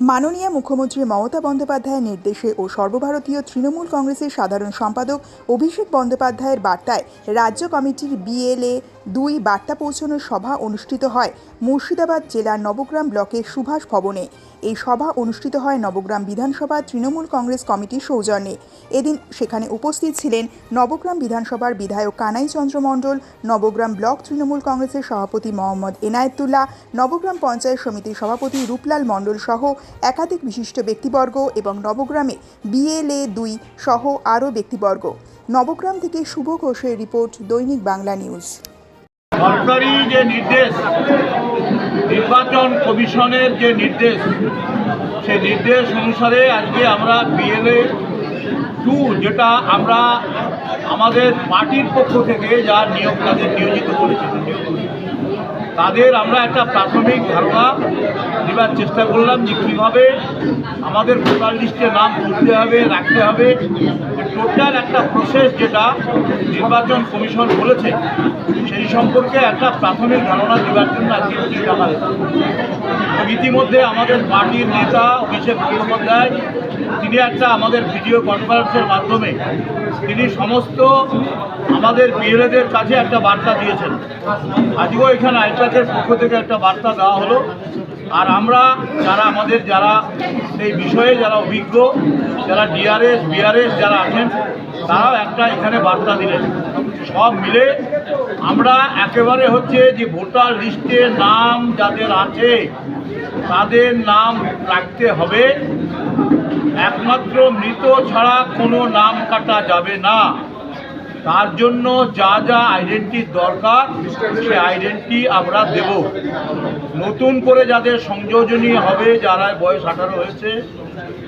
মাননীয় মুখ্যমন্ত্রী মমতা বন্দ্যোপাধ্যায়ের নির্দেশে ও সর্বভারতীয় তৃণমূল কংগ্রেসের সাধারণ সম্পাদক অভিষেক বন্দ্যোপাধ্যায়ের বার্তায় রাজ্য কমিটির বিএলএ দুই বার্তা পৌঁছানোর সভা অনুষ্ঠিত হয় মুর্শিদাবাদ জেলার নবগ্রাম ব্লকের সুভাষ ভবনে। এই সভা অনুষ্ঠিত হয় নবগ্রাম বিধানসভা তৃণমূল কংগ্রেস কমিটির সৌজন্যে। এদিন সেখানে উপস্থিত ছিলেন নবগ্রাম বিধানসভার বিধায়ক কানাই চন্দ্র মণ্ডল, নবগ্রাম ব্লক তৃণমূল কংগ্রেসের সভাপতি মোহাম্মদ এনায়েতুল্লাহ, নবগ্রাম পঞ্চায়েত সমিতির সভাপতি রূপলাল মণ্ডল সহ একাধিক বিশিষ্ট ব্যক্তিবর্গ এবং নবগ্রামে বিএলএ দুই সহ আরও ব্যক্তিবর্গ। নবগ্রাম থেকে শুভ ঘোষের রিপোর্ট দৈনিক বাংলা নিউজ। সরকারি যে নির্দেশ নির্বাচন কমিশনের যে নির্দেশ সে নির্দেশ অনুসারে আজকে আমরা বিএলএ টু যেটা আমরা আমাদের পার্টির পক্ষ থেকে যা নিয়োগ তাদের নিয়োজিত করেছে নিয়োগ করেছে, তাদের আমরা একটা প্রাথমিক ধারণা দেবার চেষ্টা করলাম যে কীভাবে আমাদের ভোটার লিস্টে নাম তুলতে হবে, রাখতে হবে টোটাল একটা প্রসেস যেটা নির্বাচন কমিশন বলেছে, সেই সম্পর্কে একটা প্রাথমিক ধারণা দেওয়ার জন্য আজকে। এবং ইতিমধ্যে আমাদের পার্টির নেতা অভিষেক বন্দ্যোপাধ্যায়, তিনি একটা আমাদের ভিডিও কনফারেন্সের মাধ্যমে তিনি সমস্ত আমাদের বিএলএদের কাছে একটা বার্তা দিয়েছেন। আজকেও এখানে আইটাকের পক্ষ থেকে একটা বার্তা দেওয়া হলো। আর আমরা যারা আমাদের যারা এই বিষয়ে যারা অভিজ্ঞ, যারা ডিআরএস, বিআরএস যারা আছেন, তারাও একটা এখানে বার্তা দিলেন। সব মিলে আমরা একেবারে হচ্ছে যে ভোটার লিস্টে নাম যাদের আছে তাদের নাম রাখতে হবে। একমাত্র মৃত ছাড়া কোনো নাম কাটা যাবে না। তার জন্য যা যা আইডেন্টিটির দরকার, সে আইডেন্টি আমরা দেব। নতুন করে যাদের সংযোজনী হবে, যারা বয়স আঠারো হয়েছে,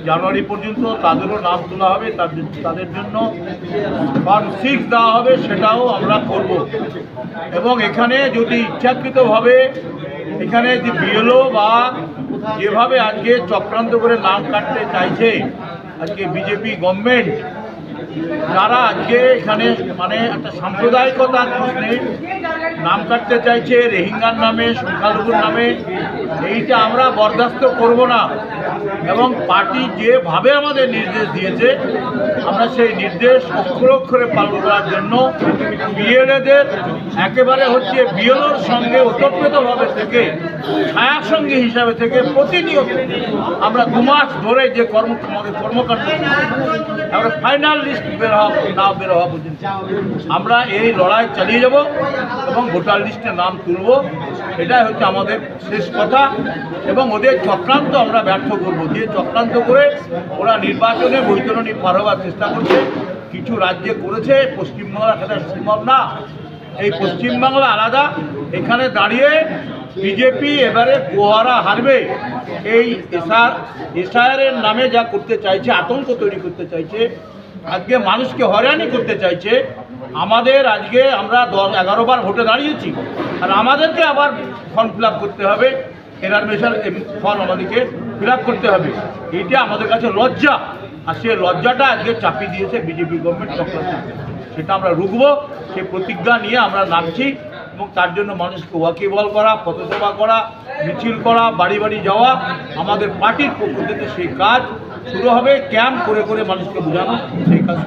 জানুয়ারি পর্যন্ত তাদেরও নাম তোলা হবে, তাদের জন্য ফর্ম সিক্স দেওয়া হবে, সেটাও আমরা করব। এবং এখানে যদি ইচ্ছাকৃতভাবে এখানে যে বিএলও বা যেভাবে আজকে চক্রান্ত করে নাম কাটতে চাইছে, আজকে বিজেপি গভর্নমেন্ট যারা আজকে এখানে মানে একটা সাম্প্রদায়িকতা প্রশ্নে নাম কাটতে চাইছে, রেহিঙ্গার নামে, সংখ্যালঘুর নামে, এইটা আমরা বরদাস্ত করব না। এবং পার্টি যেভাবে আমাদের নির্দেশ দিয়েছে, আমরা সেই নির্দেশ অক্ষরে অক্ষরে পালন করার জন্য বিএলএদের একেবারে হচ্ছে বিএলওর সঙ্গে ওতপ্রোতভাবে থেকে, ছায়াসঙ্গী হিসাবে থেকে প্রতিনিয়ত আমরা দু মাস ধরে যে কর্ম, আমাদের কর্মকাণ্ড আমরা ফাইনাল লিস্ট বের হওয়া, না বের হওয়া পর্যন্ত। আমরা এই লড়াই চালিয়ে যাব এবং ভোটার লিস্টে নাম তুলব, এটাই হচ্ছে আমাদের শেষ কথা এবং ওদের চক্রান্ত আমরা ব্যর্থ করব। যে চক্রান্ত করে ওরা নির্বাচনে বৈতরণী পার হওয়ার চেষ্টা করছে। কিছু রাজ্যে করেছে পশ্চিমবাংলা সেটা সম্ভব না। এই পশ্চিমবাংলা আলাদা, এখানে দাঁড়িয়ে বিজেপি এবারে গোহারা হারবে। এই এসআর এসআইআরের নামে যা করতে চাইছে, আতঙ্ক তৈরি করতে চাইছে, আজকে মানুষকে হয়রানি করতে চাইছে। আমাদের আজকে আমরা দশ, এগারো বার ভোটে দাঁড়িয়েছি। আর আমাদেরকে আবার ফর্ম ফিল করতে হবে। এনারমেশন ফর্ম আমাদেরকে ফিল করতে হবে। এইটা আমাদের কাছে লজ্জা। আর সে লজ্জাটা আজকে চাপিয়ে দিয়েছে বিজেপি গভর্নমেন্ট চক্রান্ত সেটা আমরা রুখবো সে প্রতিজ্ঞা নিয়ে আমরা নামছি এবং তার জন্য মানুষকে ওয়াকিবল করা পথসভা করা, মিছিল করা, বাড়ি বাড়ি যাওয়া, আমাদের পার্টির পক্ষ থেকে সেই কাজ শুরু হবে। ক্যাম্প করে করে মানুষকে বোঝানো, সেই কাজ।